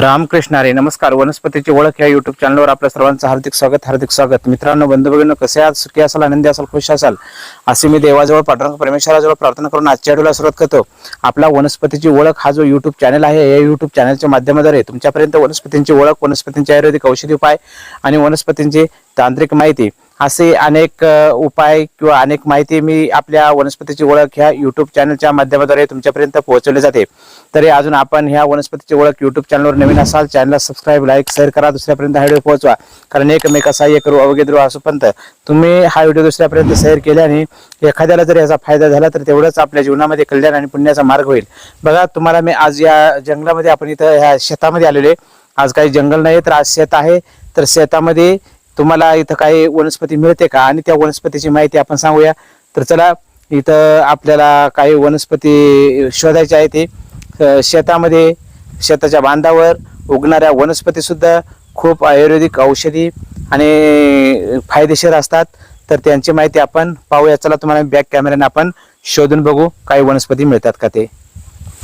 रामकृष्ण हरे नमस्कार. वनस्पतीची ओळख या युट्यूब चॅनलवर आपल्या सर्वांचं हार्दिक स्वागत हार्दिक स्वागत. मित्रांनो बंधू भगिनो कसे आहात? सुखी असाल आनंदी असाल खुश असाल? असे मी देवाजवळ पाठवून परमेश्वराजवळ प्रार्थना करून आजच्या व्हिडिओला सुरुवात करतो. आपला वनस्पतीची ओळख हा जो युट्यूब चॅनल आहे या युट्यूब चॅनलच्या माध्यमाद्वारे तुमच्यापर्यंत वनस्पतींची ओळख वनस्पतींचे आयुर्वेदिक औषधी उपाय आणि वनस्पतींची तांत्रिक माहिती. असे अनेक उपाय किंवा अनेक माहिती मी आपल्या वनस्पतीची ओळख ह्या युट्यूब चॅनलच्या माध्यमाद्वारे तुमच्यापर्यंत पोहोचवले जाते. तरी अजून आपण ह्या वनस्पतीची ओळख युट्यूब चॅनलवर नवीन असाल चॅनलला सबस्क्राईब लाईक शेअर करा. दुसऱ्यापर्यंत हा व्हिडिओ पोहोचवा. कारण एकमेका सहाय्य करू अवघे ध्रुव असोपर्यंत तुम्ही हा व्हिडिओ दुसऱ्यापर्यंत शेअर केल्याने एखाद्याला जर याचा फायदा झाला तर तेवढंच आपल्या जीवनामध्ये कल्याण आणि पुण्याचा मार्ग होईल. बघा तुम्हाला मी आज या जंगलामध्ये आपण इथं ह्या शेतामध्ये आलेले आज काही जंगल नाही तर आज शेत आहे. तर शेतामध्ये तुम्हाला इथं काही वनस्पती मिळते का? आणि त्या वनस्पतीची माहिती आपण सांगूया. तर चला इथं आपल्याला काही वनस्पती शोधायची आहे ते. शेतामध्ये शेताच्या बांधावर उगणाऱ्या वनस्पतीसुद्धा खूप आयुर्वेदिक औषधी आणि फायदेशीर असतात. तर त्यांची माहिती आपण पाहूया. चला तुम्हाला बॅक कॅमेऱ्याने आपण शोधून बघू काही वनस्पती मिळतात का ते.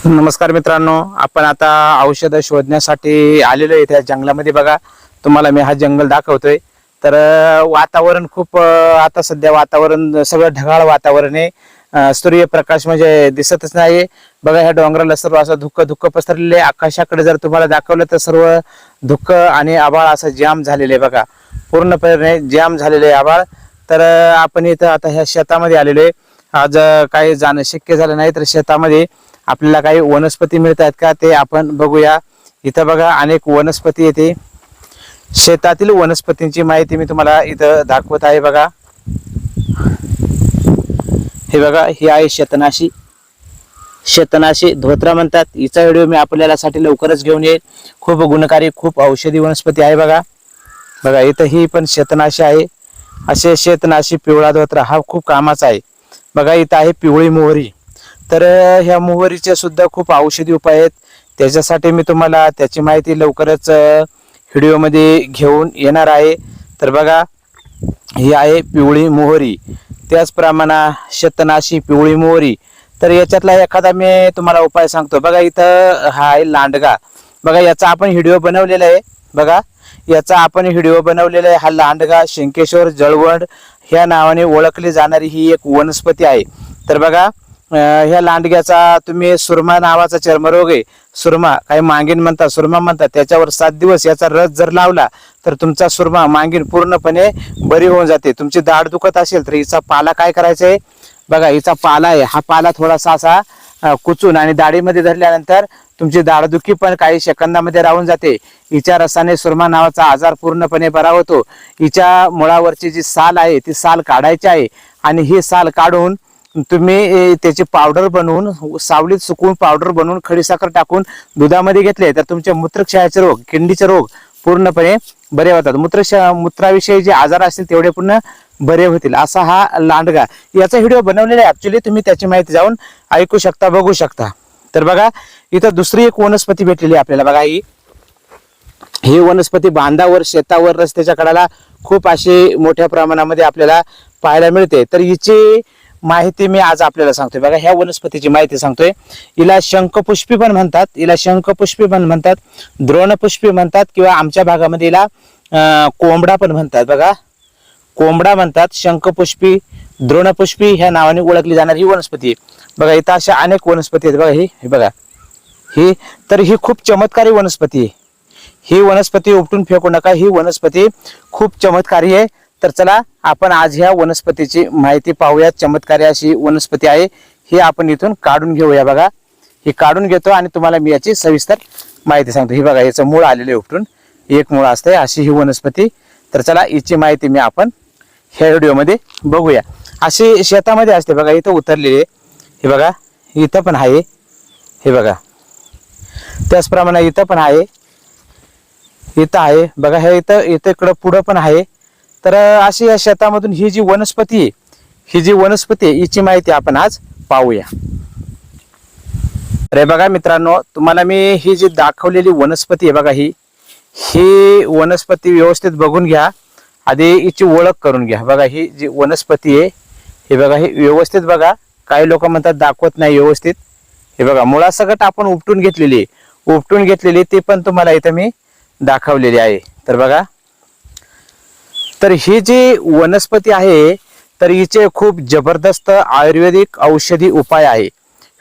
नमस्कार मित्रांनो आपण आता औषधं शोधण्यासाठी आलेलो आहे इथे जंगलामध्ये बघा. तुम्हाला मी हा जंगल दाखवतोय. तर वातावरण खूप आता सध्या वातावरण सगळं ढगाळ वातावरण आहे. सूर्यप्रकाश म्हणजे दिसतच नाही बघा ह्या डोंगराला सर्व असं धुक्क धुक्क पसरलेले आहे. आकाशाकडे जर तुम्हाला दाखवलं तर सर्व धुक्क आणि आभाळ असं जाम झालेले आहे बघा. पूर्णपणे जाम झालेले आहे आभाळ. तर आपण इथं आता ह्या शेतामध्ये आलेलो आहे. आज काही जाणं शक्य झालं नाही तर शेतामध्ये आपल्याला काही वनस्पती मिळत आहेत का ते आपण बघूया. इथं बघा अनेक वनस्पती येते. शेतातील वनस्पतींची माहिती मी तुम्हाला इथं दाखवत आहे बघा. हे बघा ही आहे शेतनाशी. शेतनाशी धोत्रा म्हणतात. हिचा व्हिडिओ मी आपल्यासाठी लवकरच घेऊन येईल. खूप गुणकारी खूप औषधी वनस्पती आहे बघा. बघा इथं ही पण शेतनाशी आहे. असे शेतनाशी पिवळा धोत्रा हा खूप कामाचा आहे. बघा इथं आहे पिवळी मोहरी. तर ह्या मोहरीचे सुद्धा खूप औषधी उपाय आहेत. त्याच्यासाठी मी तुम्हाला त्याची माहिती लवकरच व्हिडिओमध्ये घेऊन येणार आहे. तर बघा ही आहे पिवळी मोहरी. त्याचप्रमाणे शतनाशी पिवळी मोहरी. तर याच्यातला एखादा मी तुम्हाला उपाय सांगतो. बघा इथं हा आहे लांडगा. बघा याचा आपण व्हिडिओ बनवलेला आहे. बघा याचा आपण व्हिडिओ बनवलेला आहे. हा लांडगा शिंकेश्वर जळवंड ह्या नावाने ओळखली जाणारी ही एक वनस्पती आहे. तर बघा ह्या लांडग्याचा तुम्ही सुरमा नावाचा चर्मरोग आहे. सुरमा काही मांगीण म्हणतात सुरमा म्हणतात त्याच्यावर सात दिवस याचा रस जर लावला तर तुमचा सुरमा मांगीण पूर्णपणे बरी होऊन जाते. तुमची दाढ दुखत असेल तर हिचा पाला काय करायचा आहे बघा हिचा पाला आहे. हा पाला थोडासा असा कुचून आणि दाढीमध्ये धरल्यानंतर तुमची दाढदुखी पण काही सेकंदामध्ये राहून जाते. हिच्या रसाने सुरमा नावाचा आजार पूर्णपणे बरा होतो. हिच्या मुळावरची जी साल आहे ती साल काढायची आहे आणि ही साल काढून तुम्ही त्याची पावडर बनवून सावलीत सुकवून पावडर बनवून खडीसाखर टाकून दुधामध्ये घेतले तर तुमचे मूत्रक्षयाचे रोग किंडीचे रोग पूर्णपणे बरे होतात. मूत्रक्ष मूत्राविषयी जे आजार असतील तेवढे पूर्ण बरे होतील. असा हा लांडगा. याचा व्हिडिओ बनवलेला आहे. ॲक्च्युली तुम्ही त्याची माहिती जाऊन ऐकू शकता बघू शकता. तर बघा इथं दुसरी एक वनस्पती भेटलेली आहे आपल्याला. बघा ही ही वनस्पती बांधावर शेतावर रस्त्याच्या कडाला खूप अशी मोठ्या प्रमाणामध्ये आपल्याला पाहायला मिळते. तर हिची माहिती मी आज आपल्याला सांगतोय. बघा ह्या वनस्पतीची माहिती सांगतोय. हिला शंखपुष्पी पण म्हणतात. हिला शंखपुष्पी पण म्हणतात. द्रोणपुष्पी म्हणतात किंवा आमच्या भागामध्ये हिला कोंबडा पण म्हणतात. बघा कोंबडा म्हणतात. शंखपुष्पी द्रोणपुष्पी ह्या नावाने ओळखली जाणारी ही वनस्पती आहे. बघा इथं अशा अनेक वनस्पती आहेत. बघा ही हे बघा. ही तर ही खूप चमत्कारी वनस्पती आहे. ही वनस्पती उपटून फेकू नका. ही वनस्पती खूप चमत्कारी आहे. तर चला आपण आज ह्या वनस्पतीची माहिती पाहूया. चमत्कारी अशी वनस्पती आहे. ही आपण इथून काढून घेऊया बघा. ही काढून घेतो आणि तुम्हाला मी याची सविस्तर माहिती सांगतो. ही बघा याचं मूळ आलेलं आहे उपटून. एक मूळ असते अशी ही वनस्पती. तर चला हिची माहिती मी आपण ह्या व्हिडिओमध्ये बघूया. अशी शेतामध्ये असते बघा इथं उतरलेली आहे. हे बघा इथं पण आहे. हे बघा. त्याचप्रमाणे इथं पण आहे. इथं आहे. बघा हे इथं इथं इकडं पुढं पण आहे. तर अशी या शेतामधून ही जी वनस्पती आहे ही जी वनस्पती आहे हिची माहिती आपण आज पाहूया. अरे बघा मित्रांनो तुम्हाला मी ही जी दाखवलेली वनस्पती आहे बघा ही ही वनस्पती व्यवस्थित बघून घ्या. आधी हिची ओळख करून घ्या. बघा ही जी वनस्पती आहे हे बघा ही व्यवस्थित बघा. काही लोक म्हणतात दाखवत नाही व्यवस्थित. हे बघा मुळासकट आपण उपटून घेतलेली आहे. उपटून घेतलेली ती पण तुम्हाला इथं मी दाखवलेली आहे. तर बघा तर ही जी वनस्पती आहे तर हिचे खूप जबरदस्त आयुर्वेदिक औषधी उपाय आहे.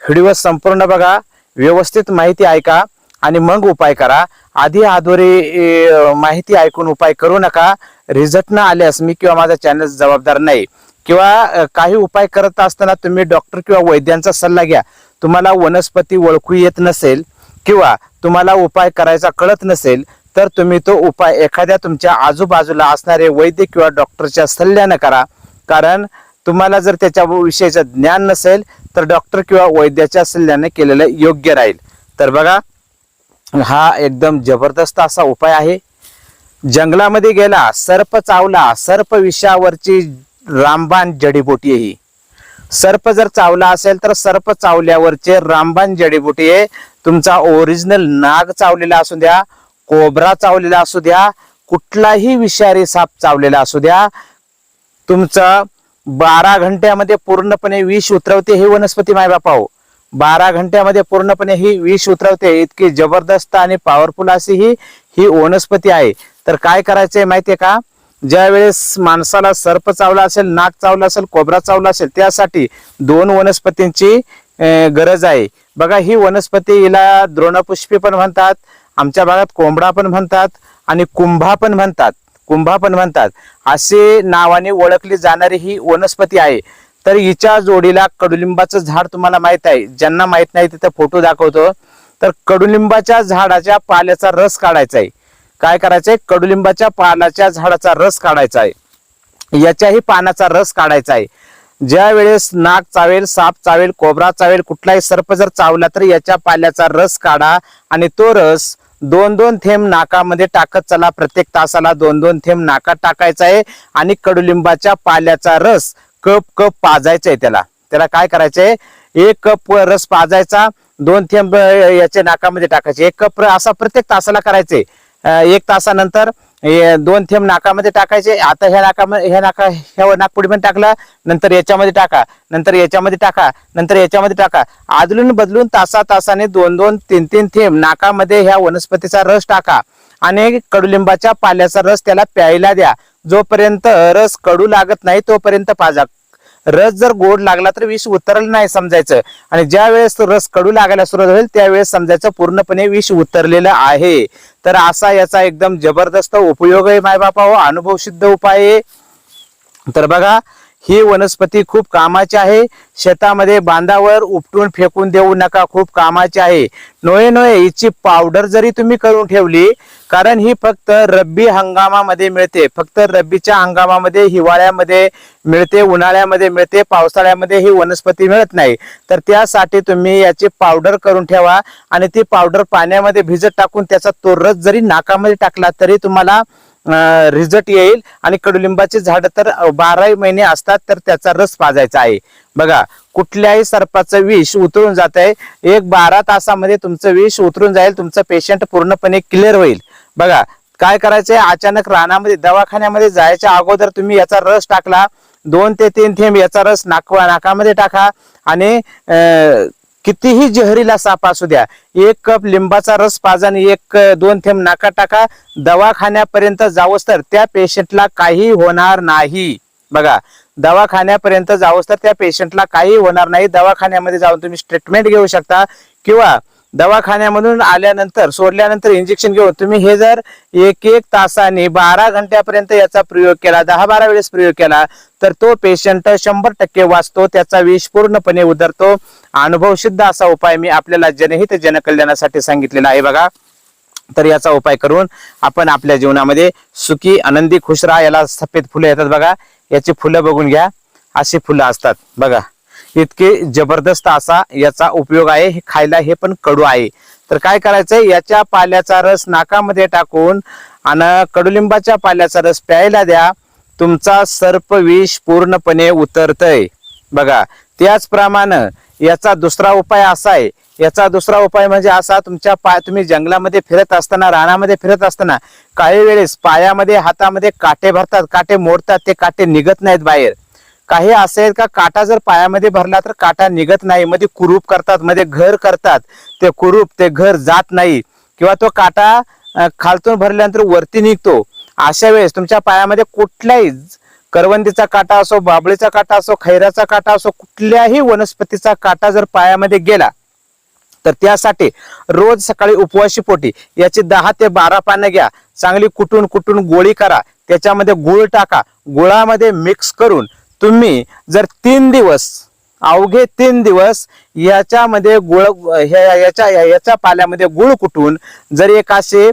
व्हिडिओ संपूर्ण बघा व्यवस्थित माहिती ऐका आणि मग उपाय करा. आधी आधोरी माहिती ऐकून उपाय करू नका. रिझल्ट न आल्यास मी किंवा माझा चॅनल जबाबदार नाही. किंवा काही उपाय करत असताना तुम्ही डॉक्टर किंवा वैद्यांचा सल्ला घ्या. तुम्हाला वनस्पती ओळखू येत नसेल किंवा तुम्हाला उपाय करायचा कळत नसेल तर तुम्ही तो उपाय एखाद्या तुमच्या आजूबाजूला असणारे वैद्य किंवा डॉक्टरच्या सल्ल्यानं करा. कारण तुम्हाला जर त्याच्या विषयीचं ज्ञान नसेल तर डॉक्टर किंवा वैद्याच्या सल्ल्याने केलेलं योग्य राहील. तर बघा हा एकदम जबरदस्त असा उपाय आहे. जंगलामध्ये गेला सर्प चावला सर्प विषावरची रामबाण जडीबुटी आहे ही. सर्प जर चावला असेल तर सर्प चावल्यावरचे रामबाण जडीबुटी आहे. तुमचा ओरिजिनल नाग चावलेला असू द्या कोबरा चावलेला असू द्या कुठलाही विषारी साप चावलेला असू द्या तुमचं बारा घंट्यामध्ये पूर्णपणे विष उतरवते ही वनस्पती मायबापाओ हो. बारा घंट्यामध्ये पूर्णपणे ही विष उतरवते इतकी जबरदस्त आणि पॉवरफुल अशी ही ही वनस्पती आहे. तर काय करायचंय माहितीये का? ज्या वेळेस माणसाला सर्प चावला असेल नाक चावला असेल कोबरा चावला असेल त्यासाठी दोन वनस्पतींची गरज आहे. बघा ही वनस्पती हिला द्रोणपुष्पी पण म्हणतात आमच्या भागात कोंबडा पण म्हणतात आणि कुंभा पण म्हणतात. कुंभा पण म्हणतात. असे नावाने ओळखली जाणारी ही वनस्पती आहे. तर हिच्या जोडीला कडुलिंबाचं झाड तुम्हाला माहीत आहे. ज्यांना माहीत नाही तिथं फोटो दाखवतो. तर कडुलिंबाच्या झाडाच्या पाल्याचा रस काढायचा आहे. काय करायचंय? कडुलिंबाच्या पालाच्या झाडाचा रस काढायचा आहे. याच्याही पानाचा रस काढायचा आहे. ज्या वेळेस नाग चावेल साप चावेल कोबरा चावेल कुठलाही सर्प जर चावला तर याच्या पाल्याचा रस काढा आणि तो रस दोन दोन थेंब नाकामध्ये टाकत चला. प्रत्येक तासाला दोन दोन थेंब नाकात टाकायचा आहे आणि कडुलिंबाच्या पाल्याचा रस कप कप पाजायचा आहे त्याला. त्याला काय करायचंय? एक कप रस पाजायचा दोन थेंब याचे नाकामध्ये टाकायचे. एक कप असा प्रत्येक तासाला करायचे. एक तासानंतर दोन थेंब नाकामध्ये टाकायचे. आता ह्या नाकामध्ये ह्या नाका ह्या नागपुडीमध्ये टाकला नंतर याच्यामध्ये टाका नंतर याच्यामध्ये टाका नंतर याच्यामध्ये टाका. आदलून बदलून तासा तासाने दोन दोन तीन तीन थेंब नाकामध्ये ह्या वनस्पतीचा रस टाका आणि कडुलिंबाच्या पाल्याचा रस त्याला प्यायला द्या. जोपर्यंत रस कडू लागत नाही तोपर्यंत पाजा. रस जर गोड लागला तर विष उतरलं नाही समजायचं. आणि ज्या वेळेस तो रस कडू लागायला सुरुवात होईल त्यावेळेस समजायचं पूर्णपणे विष उतरलेलं आहे. तर असा याचा एकदम जबरदस्त उपयोग आहे मायबापा हो अनुभव सिद्ध उपाय आहे. तर बघा ही वनस्पती खूप कामाची आहे. शेतामध्ये बांधावर उपटून फेकून देऊ नका खूप कामाची आहे. नोये नोये हिची पावडर जरी तुम्ही करून ठेवली कारण ही फक्त रब्बी हंगामामध्ये मिळते. फक्त रब्बीच्या हंगामामध्ये हिवाळ्यामध्ये मिळते उन्हाळ्यामध्ये मिळते पावसाळ्यामध्ये ही वनस्पती मिळत नाही. तर त्यासाठी तुम्ही याची पावडर करून ठेवा आणि ती पावडर पाण्यामध्ये भिजत टाकून त्याचा तो रस जरी नाकामध्ये टाकला तरी तुम्हाला रिझल्ट येईल आणि कडुलिंबाचे झाड तर बाराही महिने असतात तर त्याचा रस पाजायचा आहे. बघा कुठल्याही सर्पाचं विष उतरून जात आहे एक बारा तासामध्ये तुमचं विष उतरून जाईल तुमचं पेशंट पूर्णपणे क्लिअर होईल. बघा काय करायचंय अचानक रानामध्ये दवाखान्यामध्ये जायच्या अगोदर तुम्ही याचा रस टाकला दोन ते तीन थेंब याचा रस नाक नाकामध्ये टाका आणि कितीही जहरीला साप असू द्या एक कप लिंबाचा रस पाजा आणि एक दोन थेंब नाका टाका. दवाखान्यापर्यंत जावंच तर त्या पेशंटला काही होणार नाही. बघा दवाखान्यापर्यंत जावंच तर त्या पेशंटला काही होणार नाही. दवाखान्यामध्ये जाऊन तुम्ही ट्रीटमेंट घेऊ शकता. किंवा दवाखान्यामधून आल्यानंतर सोडल्यानंतर इंजेक्शन घेऊन तुम्ही हे जर एक एक तासाने बारा घंट्यापर्यंत याचा प्रयोग केला दहा बारा वेळेस प्रयोग केला तर तो पेशंट शंभर टक्के वाचतो त्याचा विष पूर्णपणे उधरतो अनुभव सिद्ध असा उपाय मी आपल्याला जनहित जनकल्याणासाठी सांगितलेला आहे बघा. तर याचा उपाय करून आपण आपल्या जीवनामध्ये सुखी आनंदी खुश राहा याला सफेद फुलं येतात बघा. याची फुलं बघून घ्या. अशी फुलं असतात बघा. इतके जबरदस्त असा याचा उपयोग आहे हे खायला हे पण कडू आहे. तर काय करायचंय याच्या पाल्याचा रस नाकामध्ये टाकून आणि कडुलिंबाच्या पाल्याचा रस प्यायला द्या. तुमचा सर्प विष पूर्णपणे उतरतय. बघा त्याचप्रमाणे याचा दुसरा उपाय असा आहे. याचा दुसरा उपाय म्हणजे असा तुमच्या पाय तुम्ही जंगलामध्ये फिरत असताना रानामध्ये फिरत असताना काही वेळेस पायामध्ये हातामध्ये काटे भरतात काटे मोडतात ते काटे निघत नाहीत बाहेर. काही असे आहेत का काटा जर पायामध्ये भरला तर काटा निघत नाही. मध्ये कुरूप करतात मध्ये घर करतात. ते कुरूप ते घर जात नाही. किंवा तो काटा खालतून भरल्यानंतर वरती निघतो. अशा वेळेस तुमच्या पायामध्ये कुठल्याही करवंदीचा काटा असो बाबळीचा काटा असो खैराचा काटा असो कुठल्याही वनस्पतीचा काटा जर पायामध्ये गेला तर त्यासाठी रोज सकाळी उपवाशी पोटी. याची दहा ते बारा पानं घ्या. चांगली कुटून कुटून गोळी करा. त्याच्यामध्ये गुळ टाका. गुळामध्ये मिक्स करून तुम्ही जर तीन दिवस अवघे तीन दिवस याच्यामध्ये गुळ ह्या- याच्या याच्या पाल्यामध्ये गुळ कुटून जर एक असे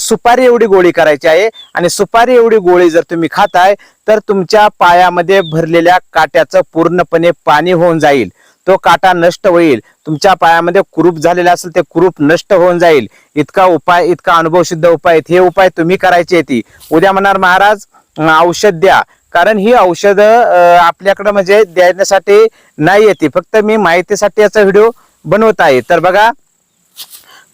सुपारी एवढी गोळी करायची आहे आणि सुपारी एवढी गोळी जर तुम्ही खाताय तर तुमच्या पायामध्ये भरलेल्या काट्याचं पूर्णपणे पाणी होऊन जाईल. तो काटा नष्ट होईल. तुमच्या पायामध्ये कुरूप झालेला असेल ते कुरूप नष्ट होऊन जाईल. इतका उपाय इतका अनुभव सिद्ध उपाय आहेत. हे उपाय तुम्ही करायचे आहे ती उद्या म्हणणार महाराज औषध द्या. कारण ही औषधं आपल्याकडं म्हणजे देण्यासाठी नाही येते. फक्त मी माहितीसाठी याचा व्हिडिओ बनवत आहे. तर बघा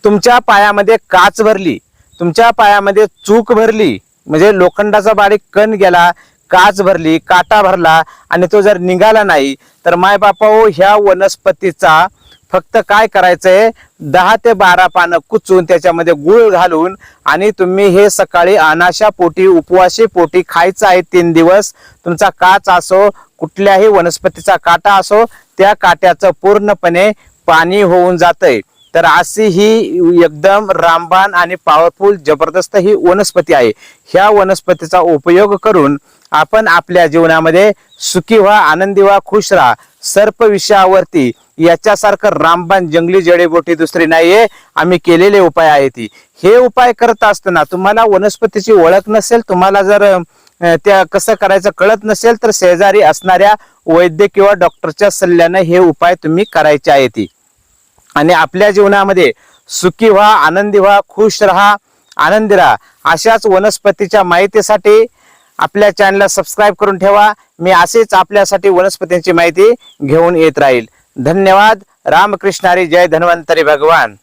तुमच्या पायामध्ये काच भरली तुमच्या पायामध्ये चूक भरली म्हणजे लोखंडाचा बारीक कण गेला काच भरली काटा भरला आणि तो जर निघाला नाही तर माय बापा ह्या वनस्पतीचा फक्त काय करायचंय? दहा ते बारा पानं कुचून त्याच्यामध्ये गुळ घालून आणि तुम्ही हे सकाळी अनाशा पोटी उपवाशी पोटी खायचं आहे तीन दिवस. तुमचा काच असो कुठल्याही वनस्पतीचा काटा असो त्या काट्याचं पूर्णपणे पाणी होऊन जातंय. तर अशी ही एकदम रामबाण आणि पॉवरफुल जबरदस्त ही वनस्पती आहे. ह्या वनस्पतीचा उपयोग करून आपण आपल्या जीवनामध्ये सुखी व्हा आनंदी व्हा खुश राहा. सर्प विषयावरती याच्यासारखं रामबाण जंगली जडेबोटी दुसरी नाहीये. आम्ही केलेले उपाय आहेत ती हे उपाय करत असताना तुम्हाला वनस्पतीची ओळख नसेल तुम्हाला जर त्या कसं करायचं कळत नसेल तर शेजारी असणाऱ्या वैद्य किंवा डॉक्टरच्या सल्ल्याने हे उपाय तुम्ही करायचे आहे ती आणि आपल्या जीवनामध्ये सुखी व्हा आनंदी व्हा खुश राहा आनंदी राहा. अशाच वनस्पतीच्या माहितीसाठी आपल्या चॅनलला सबस्क्राईब करून ठेवा. मी असेच आपल्यासाठी वनस्पतींची माहिती घेऊन येत राहील. धन्यवाद. रामकृष्णारी जय धन्वंतरी भगवान.